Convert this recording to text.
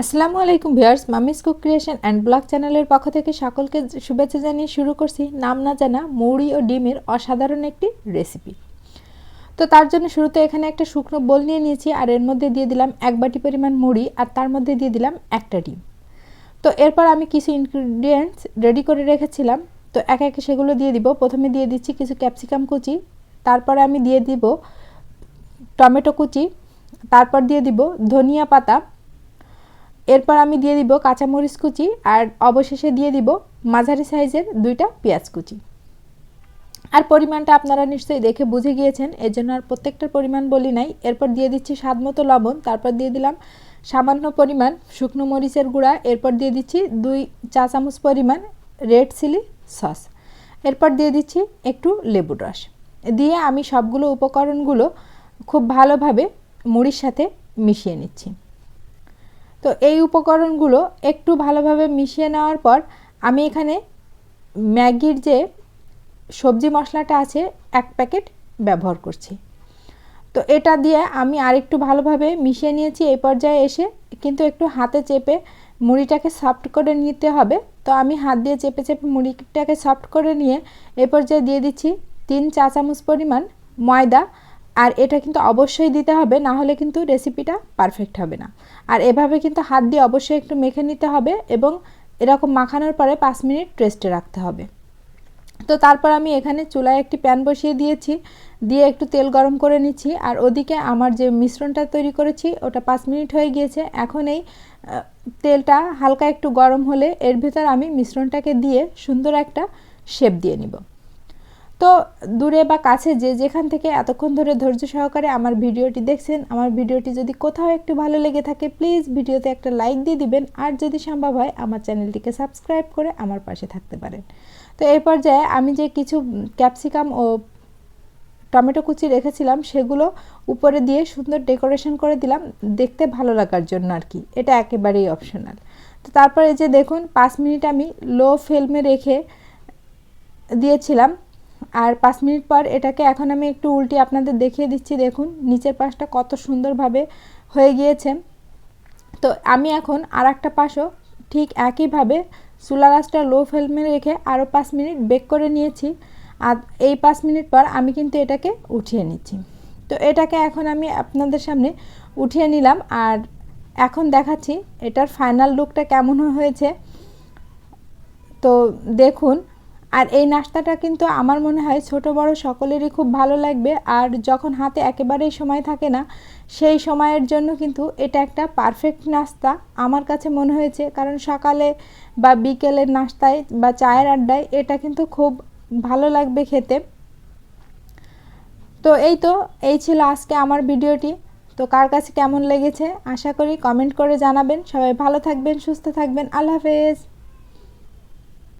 আসসালামু আলাইকুম viewers, Mami's cook creation and blog চ্যানেলের পক্ষ থেকে সকলকে শুভেচ্ছা জানিয়ে শুরু করছি নাম না জানা, মুড়ি ও ডিমের অসাধারণ একটি রেসিপি তো তার জন্য শুরুতে এখানে একটা শুকনো বোল নিয়ে নিয়েছি, আর এর মধ্যে দিয়ে দিলাম এক বাটি পরিমাণ মুড়ি, আর তার মধ্যে দিয়ে দিলাম একটা ডিম। তো এরপর আমি কিছু ইনগ্রিডিয়েন্টস রেডি করে রেখেছিলাম। তো এক একে সেগুলো দিয়ে দিব। প্রথমে দিয়ে দিচ্ছি কিছু ক্যাপসিকাম কুচি, তারপরে আমি দিয়ে দিব টমেটো কুচি, তারপর দিয়ে দিব ধনিয়া পাতা এরপর আমি দিয়ে দিব কাঁচামরিচ কুচি আর অবশেষে দিয়ে দিব মাঝারি সাইজের দুইটা পেঁয়াজ কুচি। আর পরিমাণটা আপনারা নিশ্চয়ই দেখে বুঝে গিয়েছেন, এর জন্য আর প্রত্যেকটার পরিমাণ বলি নাই। এরপর দিয়ে দিচ্ছি স্বাদ মতো লবণ, তারপর দিয়ে দিলাম সামান্য পরিমাণ শুকনো মরিচের গুঁড়া, এরপর দিয়ে দিচ্ছি দুই চা চামচ পরিমাণ রেড চিলি সস। এরপর দিয়ে দিচ্ছি একটু লেবুর রস। দিয়ে আমি সবগুলো উপকরণগুলো খুব ভালোভাবে মুড়ির সাথে মিশিয়ে নিচ্ছি। তো এই উপকরণগুলো একটু ভালোভাবে মিশিয়ে নেওয়ার পর আমি এখানে ম্যাগির যে সবজি মশলাটা আছে, এক প্যাকেট ব্যবহার করছি। তো এটা দিয়ে আমি আরেকটু ভালোভাবে মিশিয়ে নিয়েছি এই পর্যায়ে এসে, কিন্তু একটু হাতে চেপে মুড়িটাকে সফট করে নিতে হবে। তো আমি হাত দিয়ে চেপে চেপে মুড়িটাকে সফট করে নিয়ে এ পর্যায়ে দিয়ে দিচ্ছি তিন চা চামচ পরিমাণ ময়দা আর এটা কিন্তু অবশ্যই দিতে হবে, না হলে কিন্তু রেসিপিটা পারফেক্ট হবে না। আর এভাবে কিন্তু হাত দিয়ে অবশ্যই একটু মেখে নিতে হবে এবং এরকম মাখানোর পরে পাঁচ মিনিট রেস্টে রাখতে হবে। তো তারপর আমি এখানে চুলায় একটি প্যান বসিয়ে দিয়েছি, দিয়ে একটু তেল গরম করে নিচ্ছি। আর ওদিকে আমার যে মিশ্রণটা তৈরি করেছি, ওটা পাঁচ মিনিট হয়ে গিয়েছে। এখন এই তেলটা হালকা একটু গরম হলে এর ভেতর আমি মিশ্রণটাকে দিয়ে সুন্দর একটা শেপ দিয়ে নিব। তো দূরে বা কাছে যে যেখান থেকে এতক্ষণ ধরে ধৈর্য সহকারে আমার ভিডিওটি দেখছেন, আমার ভিডিওটি যদি কোথাও একটু ভালো লেগে থাকে প্লিজ ভিডিওতে একটা লাইক দিয়ে দিবেন। আর যদি সম্ভব হয়, আমার চ্যানেলটিকে সাবস্ক্রাইব করে আমার পাশে থাকতে পারেন। তো এই পর্যায়ে আমি যে কিছু ক্যাপসিকাম ও টমেটো কুচি রেখেছিলাম, সেগুলো উপরে দিয়ে সুন্দর ডেকোরেশন করে দিলাম, দেখতে ভালো লাগার জন্য আর কি। এটা একেবারেই অপশনাল তো তারপরে যে দেখুন, পাঁচ মিনিট আমি লো ফ্লেমে রেখে দিয়েছিলাম। আর পাঁচ মিনিট পর এটাকে এখন আমি একটু উল্টি আপনাদের দেখিয়ে দিচ্ছি, দেখুন, নিচের পাশটা কত সুন্দরভাবে হয়ে গিয়েছে। তো আমি এখন আর একটা পাশও ঠিক একইভাবে চুলা গাছটা লো ফ্লেমে রেখে আরও পাঁচ মিনিট বেক করে নিয়েছি। আর এই পাঁচ মিনিট পর আমি কিন্তু এটাকে উঠিয়ে নিচ্ছি। তো এটাকে এখন আমি আপনাদের সামনে উঠিয়ে নিলাম আর এখন দেখাচ্ছি এটার ফাইনাল লুকটা কেমন হয়েছে। তো দেখুন আর এই নাস্তাটা কিন্তু আমার মনে হয় ছোট বড় সকলেরই খুব ভালো লাগবে। আর যখন হাতে একেবারেই সময় থাকে না, সেই সময়ের জন্য কিন্তু এটা একটা পারফেক্ট নাস্তা আমার কাছে মনে হয়েছে। কারণ সকালে বা বিকেলের নাস্তায় বা চায়ের আড্ডায় এটা কিন্তু খুব ভালো লাগবে খেতে। তো এই তো, এই ছিল আজকে আমার ভিডিওটি। তো কার কাছে কেমন লেগেছে? আশা করি কমেন্ট করে জানাবেন। সবাই ভালো থাকবেন, সুস্থ থাকবেন। আল্লাহ হাফেজ।